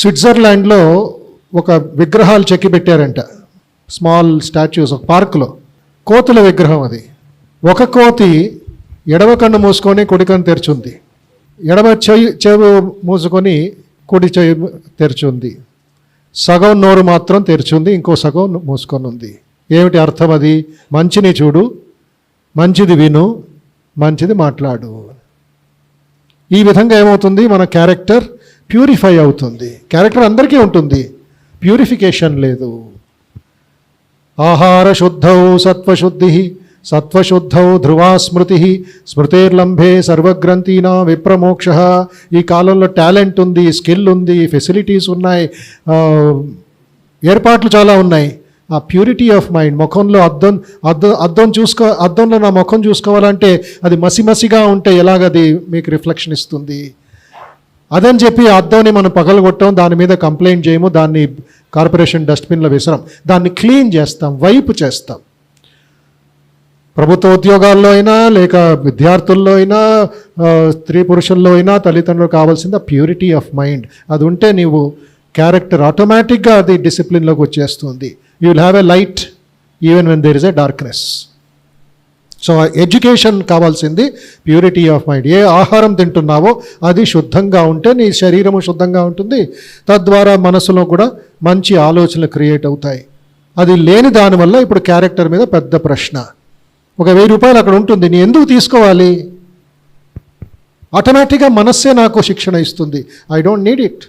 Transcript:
స్విట్జర్లాండ్లో ఒక విగ్రహాలు చెక్కి పెట్టారంట స్మాల్ స్టాచ్యూస్ ఒక పార్కులో. కోతుల విగ్రహం అది. ఒక కోతి ఎడమ కన్ను మూసుకొని కుడి కన్ను తెరిచుంది. ఎడమ చెయ్యి చెవు మూసుకొని కుడి చెయ్యి తెరిచుంది. సగం నోరు మాత్రం తెరుచుంది ఇంకో సగం మూసుకొని ఉంది ఏమిటి అర్థం అది? మంచిని చూడు మంచిది విను మంచిది మాట్లాడు. ఈ విధంగా ఏమవుతుంది? మన క్యారెక్టర్ ప్యూరిఫై అవుతుంది. క్యారెక్టర్ అందరికీ ఉంటుంది. ప్యూరిఫికేషన్ లేదు. ఆహార శుద్ధౌ సత్వశుద్ధి సత్వశుద్ధౌ ధ్రువా స్మృతి స్మృతేర్లంభే సర్వగ్రంథీనా విప్రమోక్ష. ఈ కాలంలో టాలెంట్ ఉంది స్కిల్ ఉంది ఫెసిలిటీస్ ఉన్నాయి ఏర్పాట్లు చాలా ఉన్నాయి. ఆ ప్యూరిటీ ఆఫ్ మైండ్ ముఖంలో అద్దం అద్దం అద్దం చూసుకో అద్దంలో నా ముఖం చూసుకోవాలంటే అది మసి మసిగా ఉంటే ఎలాగది మీకు రిఫ్లెక్షన్ ఇస్తుంది. అదని చెప్పి అద్దంని మనం పగలగొట్టాం దాని మీద కంప్లైంట్ చేయము దాన్ని కార్పొరేషన్ డస్ట్బిన్లో విసరం దాన్ని క్లీన్ చేస్తాం వైపు చేస్తాం. ప్రభుత్వ ఉద్యోగాల్లో అయినా లేక విద్యార్థుల్లో అయినా స్త్రీ పురుషుల్లో అయినా తల్లిదండ్రులు కావాల్సింది ప్యూరిటీ ఆఫ్ మైండ్. అది ఉంటే నీవు క్యారెక్టర్ ఆటోమేటిక్గా అది డిసిప్లిన్లోకి వచ్చేస్తుంది. You will have a light even when there is a darkness so education కావాల్సింది. Purity of mind. ఏ ఆహారం తింటున్నావో అది శుద్ధంగా ఉంటే నీ శరీరము శుద్ధంగా ఉంటుంది. తద్వారా మనసులో కూడా మంచి ఆలోచనలు క్రియేట్ అవుతాయి. అది లేని దానివల్ల ఇప్పుడు క్యారెక్టర్ మీద పెద్ద ప్రశ్న. ఒక వెయ్యి రూపాయలు అక్కడ ఉంటుంది. నీ ఎందుకు తీసుకోవాలి? ఆటోమేటిక్గా మనస్సే నాకు శిక్షణ ఇస్తుంది. I don't need it